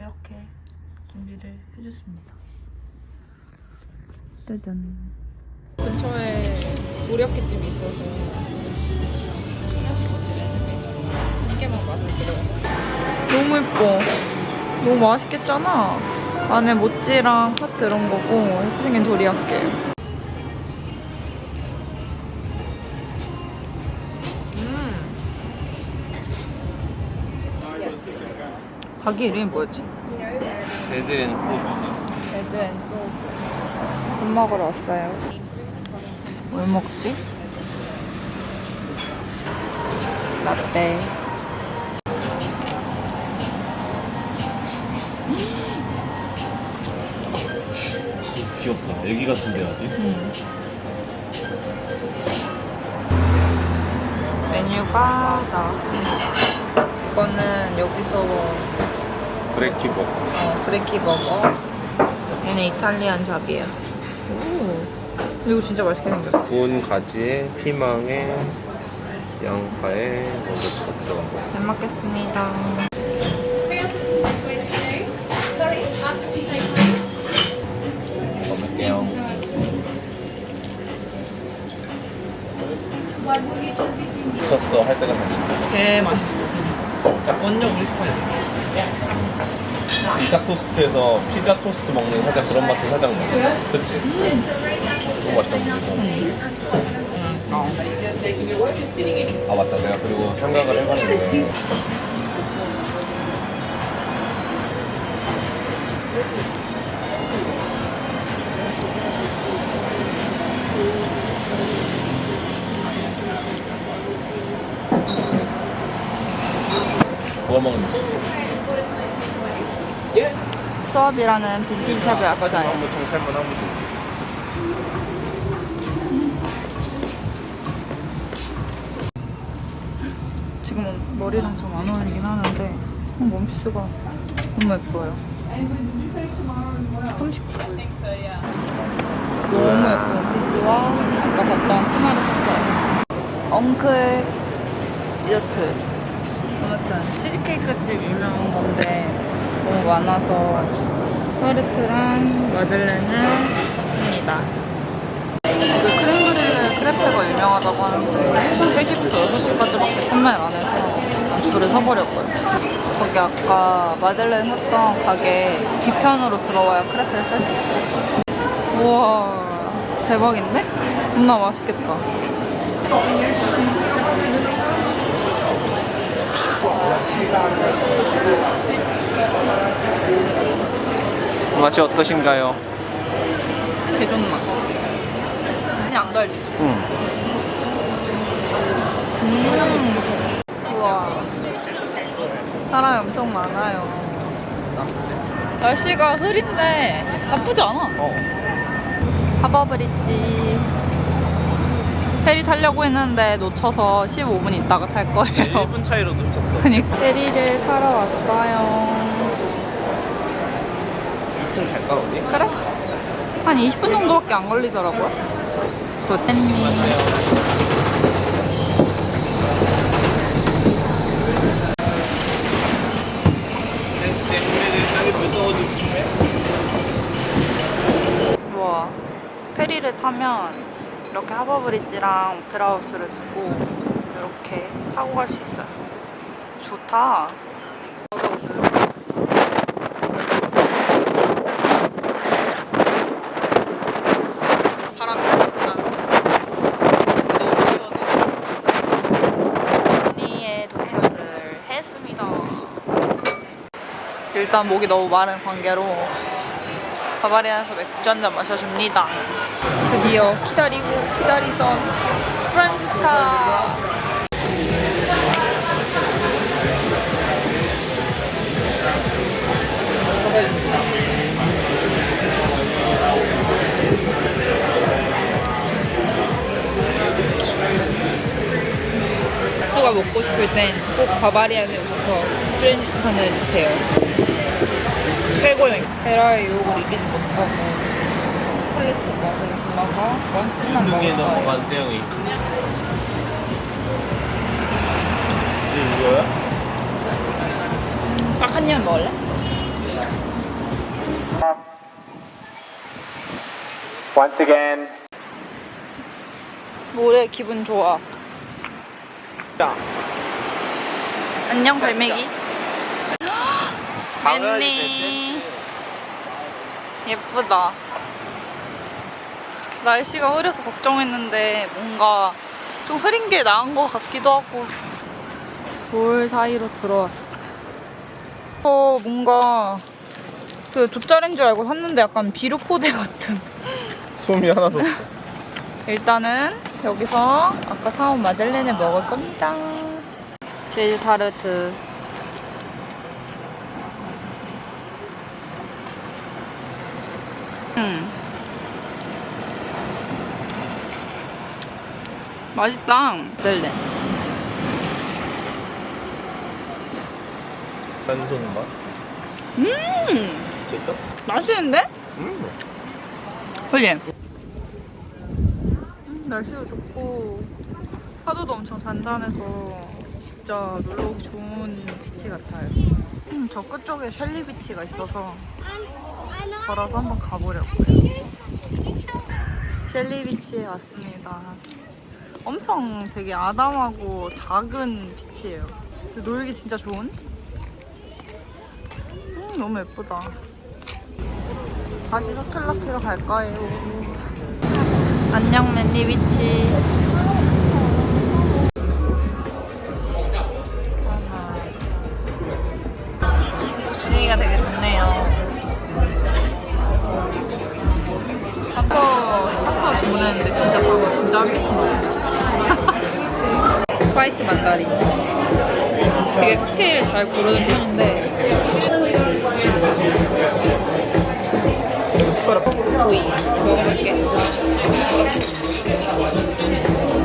이렇게 준비를 해줬습니다. 짜잔. 근처에 우리학기집이 있어서 하나씩 같이 먹는데 한 개만 맛을 들어. 너무 예뻐. 너무 맛있겠잖아. 안에 모찌랑 파트 이런 거고 예쁘게 생긴 도리학게. 가게 이름이 뭐였지? 데드 앤 포드. 레드 앤 프로즈 밥 먹으러 왔어요. 뭘 먹지? 라떼. 귀엽다. 애기 같은데 아직 음. 메뉴가 나왔습니다. 이 거는 여기서 브레키버 어, 브레키 버거. 얘는 이탈리안 잡이에요. 오. 이거 진짜 맛있게 생겼어. 구운 가지에 피망에 양파에 들어간 거. 잘 먹겠습니다 먹을게요 미쳤어 할 때가 됐어 개 맛있어 완전 맛있어요 피자 토스트에서 피자 토스트 먹는 살짝 그런 맛도 살짝 나 그치? 너무 맛있다. 아 맞다. 내가 그리고 생각을 해봤는데. 그거 먹는 거 수업이라는 빈티지 샵에 왔어요. 한번 정찰만 하면 돼 지금은 머리랑 좀 안 어울리긴 하는데 어, 원피스가 너무 예뻐요. 39 너무 예쁜 원피스와 아까 봤던 치마를 샀어요. 엉클 디저트. 아무튼 치즈케이크 집 유명한 건데 많아서 타르트랑 마들렌을 샀습니다 여기 크림브릴레 크레페가 유명하다고 하는데 3시부터 6시까지밖에 판매를 안 해서 난 줄을 서버렸거든요. 거기 아까 마들렌 샀던 가게 뒤편으로 들어와야 크레페를 살 수 있어요. 우와 대박인데? 겁나 맛있겠다. 맛이 어떠신가요? 개존 맛. 그냥 안 달지? 응 음. 우와. 사람이 엄청 많아요. 날씨가 흐린데 나쁘지 않아. 어. 하버브릿지. 페리 타려고 했는데 놓쳐서 15분 있다가 탈 거예요. 1분 차이로 놓쳤어 그니까. 페리를 타러 왔어요. 2층 갈까 언니? 그래? 한 20분 정도밖에 안 걸리더라고요. 굿. 우와. 페리를 타면 이렇게 하버브릿지랑 오페라하우스를 두고 이렇게 타고 갈 수 있어요. 좋다. 바람이 진짜 너무 시원해. 언니에 도착을 했습니다. 일단 목이 너무 마른 관계로 바바리안에서 맥주 한 잔 마셔줍니다. 드디어 기다리고 기다리던 프란치스카. 맥주가 먹고 싶을 땐 꼭 바바리안에 오셔서 프렌치스탄을 주세요. 최고의 베라의 유혹을 이기지 못하고 초콜릿집 맛을 골라서 원스푼만 먹을 거예요. 대형이. 이거야? 꽉한 입 먹을래? 모래 기분 좋아. 안녕 발매기. 강아지 앤니. 예쁘다. 날씨가 흐려서 걱정했는데 뭔가 좀 흐린 게 나은 것 같기도 하고. 돌 사이로 들어왔어. 어 뭔가 그 돗자리인 줄 알고 샀는데 약간 비루포대 같은. 솜이 하나도 없어. 일단은 여기서 아까 사온 마들렌을 먹을 겁니다. 제주 타르트. 음. 맛있다. 마들렌. 싼손 맛? 음! 진짜? 맛있는데? 음. 그지? 음, 날씨도 좋고 파도도 엄청 잔잔해서 진짜 놀러 오기 좋은 비치 같아요. 음, 저 끝쪽에 셸리 비치가 있어서 걸어서 한번 가보려고요. 셸리 비치에 왔습니다. 엄청 되게 아담하고 작은 비치예요. 놀기 진짜 좋은? 음, 너무 예쁘다. 다시 서툴라키로 갈 거예요. 안녕 맨리 비치. 주문했는데 진짜 다고 진짜 한 피스 나왔어. 스파이스 만다린. 되게 칵테일을 잘 고르는 편인데 숟가락 보이 먹어볼게.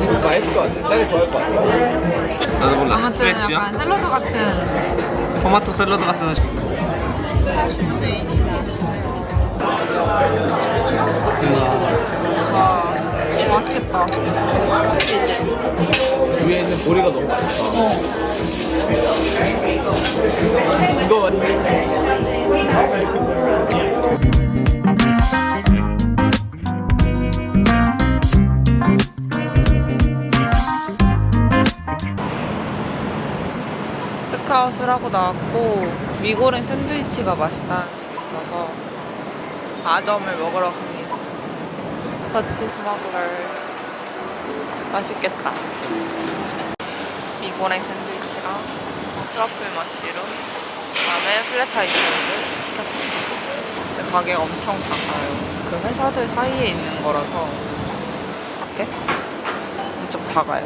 이거 맛있을 것 같아. 딸이 좋아할 것 같아. 나도 몰라. 아무튼 약간 샐러드 같은 토마토 샐러드 같은 와 맛있겠다. 위에 있는 보리가 너무 맛있다. 어. 이거 하고 나왔고 미고랭 샌드위치가 맛있다는 집이 있어서 아점을 먹으러 갑니다. 더치 스머글 맛있겠다. 미고랭 샌드위치랑 트러플 머쉬룸 그다음에 플랫타이트를 시켰습니다. 가게가 엄청 작아요. 그 회사들 사이에 있는 거라서 이렇게 엄청 작아요.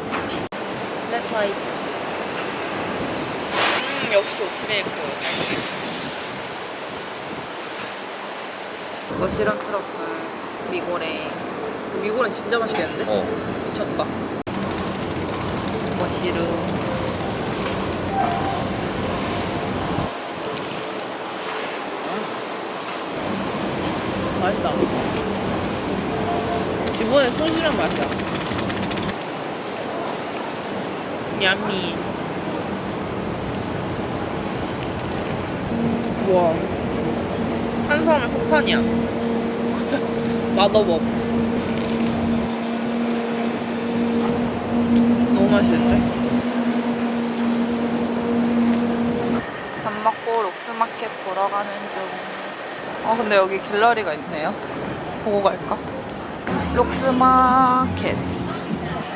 플랫타이트 음, 역시 오트밀크. 머시럼 트러플, 미고랭. 미고랭 진짜 맛있겠는데? 어. 미쳤다. 머시룸. 맛있다. 기본에 손실한 맛이야. 얌미. 우와. 탄수화물 폭탄이야. 맛없어. 너무 맛있는데? 밥 먹고 록스마켓 보러 가는 중. 어, 근데 여기 갤러리가 있네요. 보고 갈까? 록스마켓.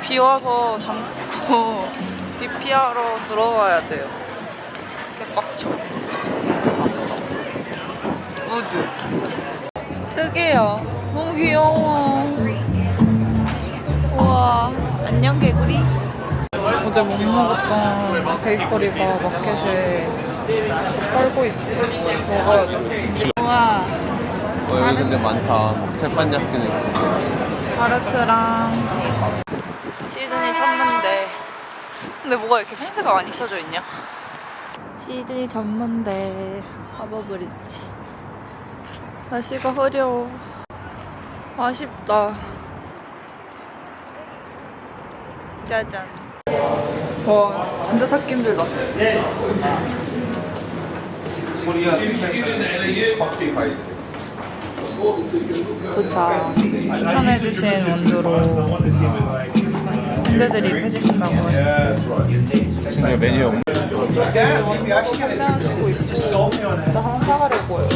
비 와서 잠고 비 피하러 들어가야 돼요. 개빡쳐. 무드. 뜨개요. 귀여워. 우와. 안녕, 개구리. 어제 못 먹었던 베이커리가 마켓에 팔고 있어. 먹어야 돼. 우와. 어, 여기 근데 많다. 텔판잡기는 있고. 타르트랑 시드니 전문대. 근데 뭐가 이렇게 펜스가 많이 써져 있냐? 시드니 전문대 하버브리지. 날씨가 흐려. 아쉽다. 짜잔. 와, 진짜 찾기 힘들다. 도착. 추천해주신 원두로 핸드드립 해주신다고 진짜 메뉴. 저쪽에 원두로 판매하시고 있고 일단 하나 사가려고요.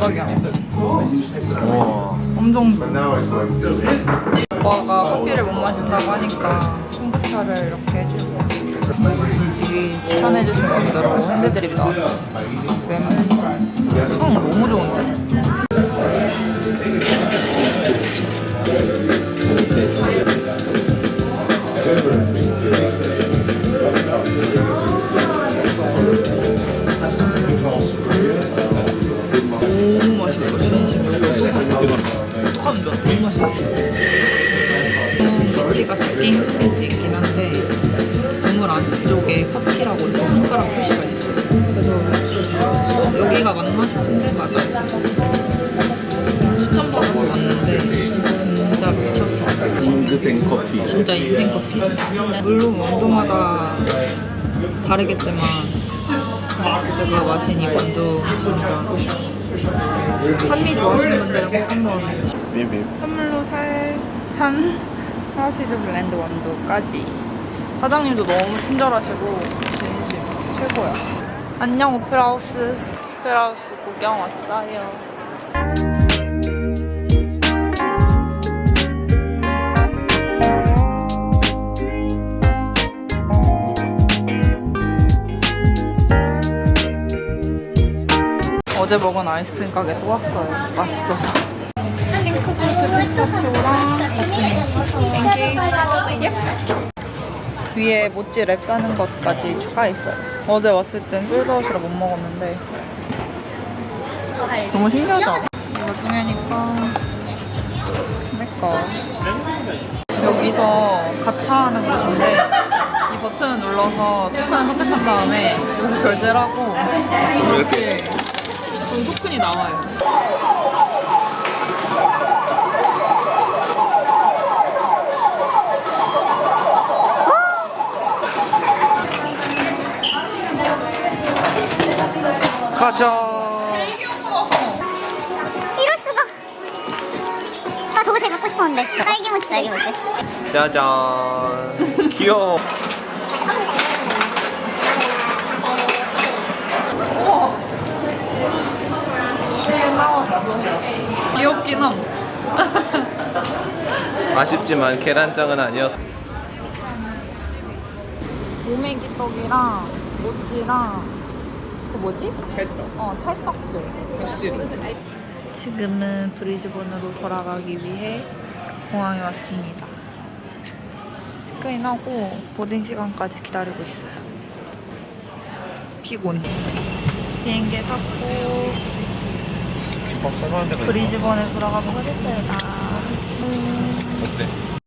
대박이야. 우와. 엄청 오빠가 커피를 못 마신다고 하니까 콤부차를 이렇게 해주셨어요. 여기 추천해주신 분들로 핸드드립이 나왔어요. 때문에 향 너무 좋은데? 위치가 잡힌 있긴 한데 건물 안쪽에 커피라고 이렇게 손가락 표시가 있어요. 그래서 어, 여기가 맞나 싶은데 맞아요. 추천받아서 왔는데 진짜 미쳤어. 잉그생 커피. 진짜 인생 커피. 물론 원두마다 다르겠지만 내가 마신 이 원두 진짜 산미 좋아하시는 분들은 꼭 한번. 선물로 살, 산 하시드 블렌드 원두까지. 사장님도 너무 친절하시고 진심 최고야. 안녕 오페라하우스. 오페라하우스 구경 왔어요. 어제 먹은 아이스크림 가게 또 왔어요. 맛있어서. 핑크 스위트 피스타치오랑 땡기 예. 위에 모찌 랩 싸는 것까지 추가했어요. 어제 왔을 땐 꿀더우시라 못 먹었는데. 너무 신기하다. 이거 중에니까. 내꺼 여기서 가차하는 곳인데 이 버튼을 눌러서 토큰을 선택한 다음에 여기서 결제를 하고 이렇게 그럼 토큰이 나와요 가자. 이럴 수가. 나 저거 제일 갖고 싶었는데. 딸기 모찌, 딸기 모찌. 짜잔. 귀여워. 이게 나왔어 귀엽긴 함 아쉽지만 계란장은 아니었어. 오메기 떡이랑 모찌랑 그 뭐지? 찰떡. 어 찰떡들. 지금은 브리즈번으로 돌아가기 위해 공항에 왔습니다. 체크인하고 보딩 시간까지 기다리고 있어요. 피곤. 비행기 탔고 어, 브리즈번에 돌아가면 하겠습니다. 어때?